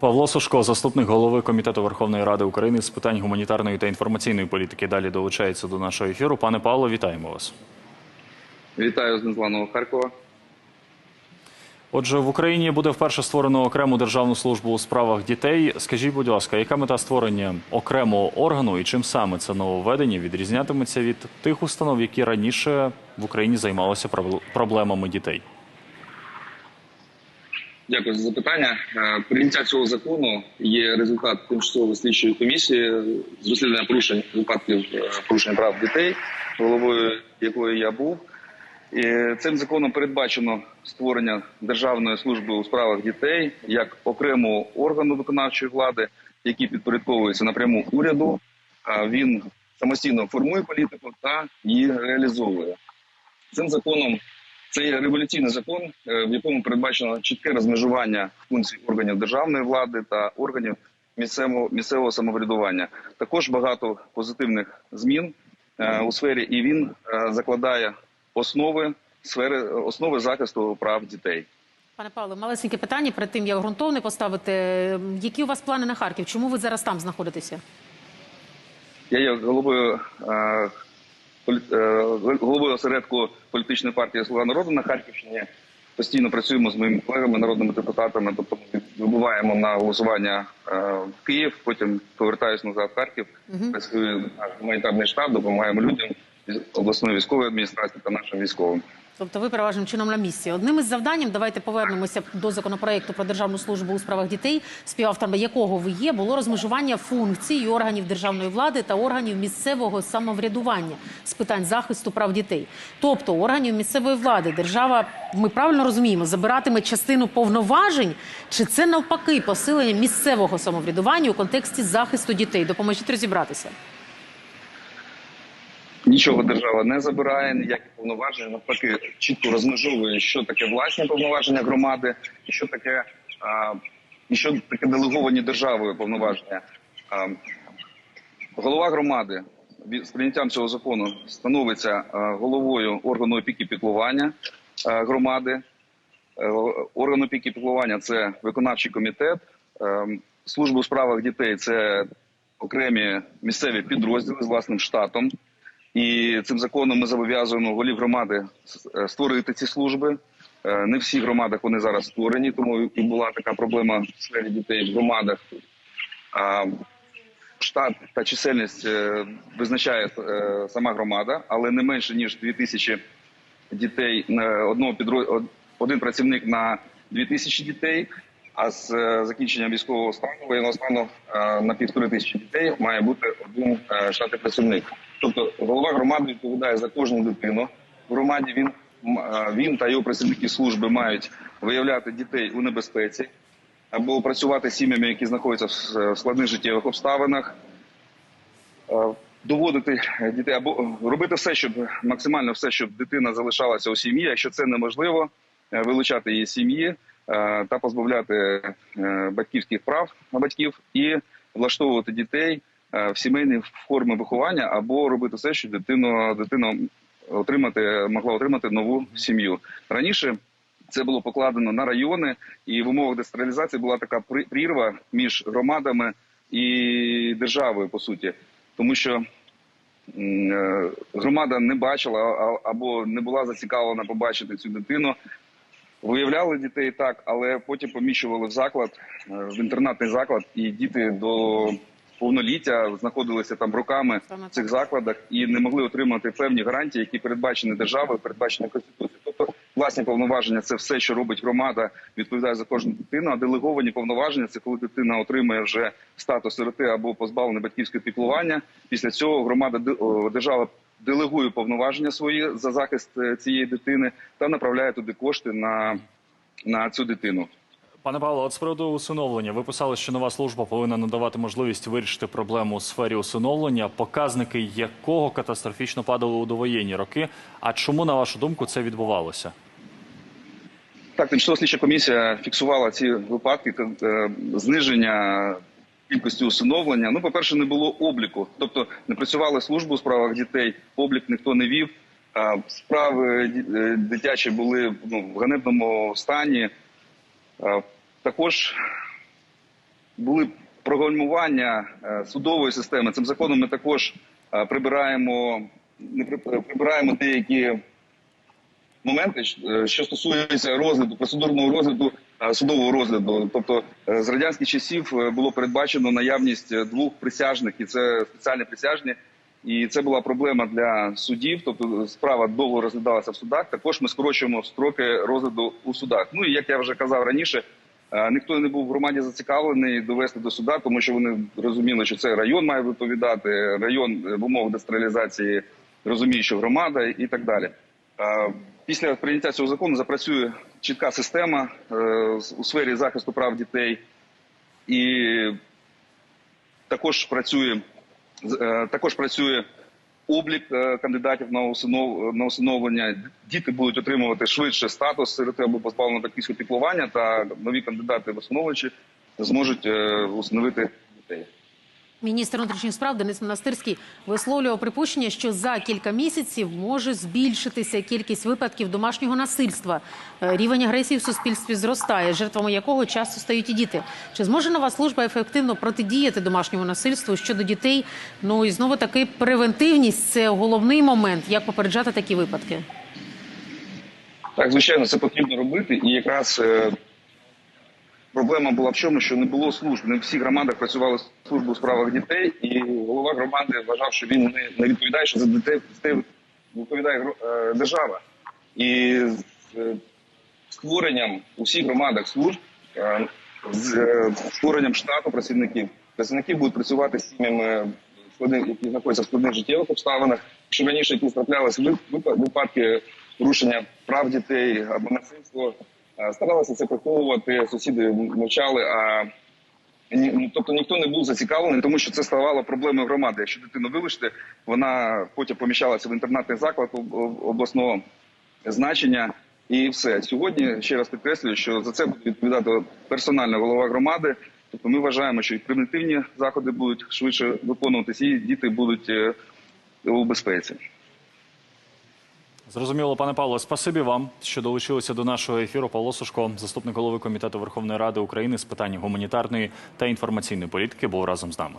Павло Сушко, заступник голови комітету Верховної Ради України з питань гуманітарної та інформаційної політики, далі долучається до нашого ефіру. Пане Павло, вітаємо вас. Вітаю з незваного Харкова. Отже, в Україні буде вперше створено окрему державну службу у справах дітей. Скажіть, будь ласка, яка мета створення окремого органу і чим саме це нововведення відрізнятиметься від тих установ, які раніше в Україні займалися проблемами дітей? Дякую за запитання. Е, Прийняття цього закону є результат тимчасової слідчої комісії з розслідування порушень випадків е, порушення прав дітей, головою якої я був. Цим законом передбачено створення Державної служби у справах дітей як окремого органу виконавчої влади, який підпорядковується напряму уряду. Він самостійно формує політику та її реалізовує. Цим законом це є революційний закон, е, в якому передбачено чітке розмежування функцій органів державної влади та органів місцевого місцевого самоврядування. Також багато позитивних змін е, у сфері, і він е, закладає основи сфери основи захисту прав дітей. Пане Павло, малесеньке питання перед тим, як ґрунтовне поставити. Які у вас плани на Харків? Чому ви зараз там знаходитеся? Я є головою головою осередку політичної партії Слуга народу на Харківщині. Постійно працюємо з моїми колегами, народними депутатами. Тобто ми вибуваємо на голосування е, в Київ, потім повертаюся назад в Харків. Працює на гуманітарний штаб, допомагаємо людям обласної військової адміністрації та нашим військовим. Тобто ви переважним чином на місці. Одним із завданням, давайте повернемося до законопроекту про державну службу у справах дітей, співавторами якого ви є, було розмежування функцій органів державної влади та органів місцевого самоврядування з питань захисту прав дітей. Тобто органів місцевої влади держава, ми правильно розуміємо, забиратиме частину повноважень, чи це навпаки посилення місцевого самоврядування у контексті захисту дітей? Допоможіть розібратися. Нічого держава не забирає, ніякі повноваження. Навпаки, чітко розмежовує, що таке власні повноваження громади, і що таке і що таке делеговані державою повноваження. Голова громади з прийняттям цього закону становиться головою органу опіки піклування громади. Е, Орган опіки піклування це виконавчий комітет. Е, Служба у справах дітей це окремі місцеві підрозділи з власним штатом. І цим законом ми зобов'язуємо голів громади е, створити ці служби. Е, Не в всіх громадах вони зараз створені, тому і була така проблема в сфері дітей в громадах. Штат та чисельність е, визначає сама громада, але не менше ніж 2000 дітей на одного підро... один працівник на 2000 дітей. А з закінченням військового стану воєнного стану на півтори тисячі дітей має бути один штатний працівник. Тобто голова громади відповідає за кожну дитину. В громаді він він та його працівники служби мають виявляти дітей у небезпеці або працювати з сім'ями, які знаходяться в складних життєвих обставинах, доводити дітей або робити все, щоб максимально все, щоб дитина залишалася у сім'ї. Якщо це неможливо, е, вилучати її сім'ї е, та позбавляти е, батьківських прав батьків і влаштовувати дітей в сімейні форми виховання або робити все, щоб дитину дитина отримати могла отримати нову сім'ю раніше. Це було покладено на райони, і в умовах децентралізації була така прірва між громадами і державою, по суті, тому що е, громада не бачила або не була зацікавлена побачити цю дитину. Виявляли дітей так, але потім поміщували в заклад, е, в інтернатний заклад, і діти до повноліття знаходилися там роками Саме в цих закладах і не могли отримати певні гарантії, які передбачені державою, передбачені конституцією. Тобто власні повноваження це все, що робить громада, відповідає за кожну дитину. А делеговані повноваження це коли дитина отримує вже статус сироти або позбавлення батьківського піклування. Після цього громада держава делегує повноваження свої за захист е, цієї дитини та направляє туди кошти на, на цю дитину. Пане Павло, от з приводу усиновлення, ви писали, що нова служба повинна надавати можливість вирішити проблему у сфері усиновлення, показники якого катастрофічно падали у довоєнні роки. А чому, на вашу думку, це відбувалося? Так, тимчасова слідча комісія фіксувала ці випадки е, зниження кількості усиновлення. Ну, по-перше, не було обліку, тобто не працювали службу у справах дітей, облік ніхто не вів. Справи е, дитячі були ну, в ганебному стані. А, Також були програмування е, судової системи. Цим законом ми також е, прибираємо, не при- прибираємо деякі моменти, е, що стосуються розгляду, процедурного розгляду, е, судового розгляду. Тобто е, з радянських часів е, було передбачено наявність е, двох присяжних, і це спеціальні присяжні. І це була проблема для суддів. Тобто справа довго розглядалася в судах. Також ми скорочуємо строки розгляду у судах. Ну і як я вже казав раніше, е, ніхто не був в громаді зацікавлений довести до суда, тому що вони розуміли, що це район має відповідати. Район е, в умовах децентралізації розуміє, що громада і так далі. Е, Після прийняття цього закону запрацює чітка система у сфері захисту прав дітей, і також працює також працює облік е, кандидатів на усинов на усиновлення. Діти будуть отримувати швидше статус сироти або позбавлено батьківського піклування, та нові кандидати в зможуть е, усиновити дітей. Міністр внутрішніх справ Денис Монастирський висловлював припущення, що за кілька місяців може збільшитися кількість випадків домашнього насильства. Е, Рівень агресії в суспільстві зростає, жертвами якого часто стають і діти. Чи зможе нова служба ефективно протидіяти домашньому насильству щодо дітей? Ну і знову таки превентивність це головний момент, як попереджати такі випадки. Так, звичайно, це потрібно робити. І якраз е, проблема була в чому, що не було служб. Не в всіх громадах працювала служба у справах дітей, і голова громади вважав, що він не, не відповідає, що за дітей, відповідає е, держава. І з е, створенням у всіх громадах служб, е, з створенням штату працівників, працівники будуть працювати з сім'ями, які знаходяться в складних життєвих обставинах. Якщо раніше якісь траплялися вип- вип- випадки порушення прав дітей або насильство, старалися це приховувати, сусіди мовчали. А ні, ну, тобто ніхто не був зацікавлений, тому що це ставало проблемою громади. Якщо дитину вилишити, вона потім поміщалася в інтернатний заклад об- об- обласного значення. І все сьогодні ще раз підкреслюю, що за це буде відповідати персонально голова громади. Тобто ми вважаємо, що і превентивні заходи будуть швидше виконуватися, і діти будуть е, у безпеці. Зрозуміло, пане Павло, спасибі вам, що долучилися до нашого ефіру. Павло Сушко, заступник голови комітету Верховної Ради України з питань гуманітарної та інформаційної політики, був разом з нами.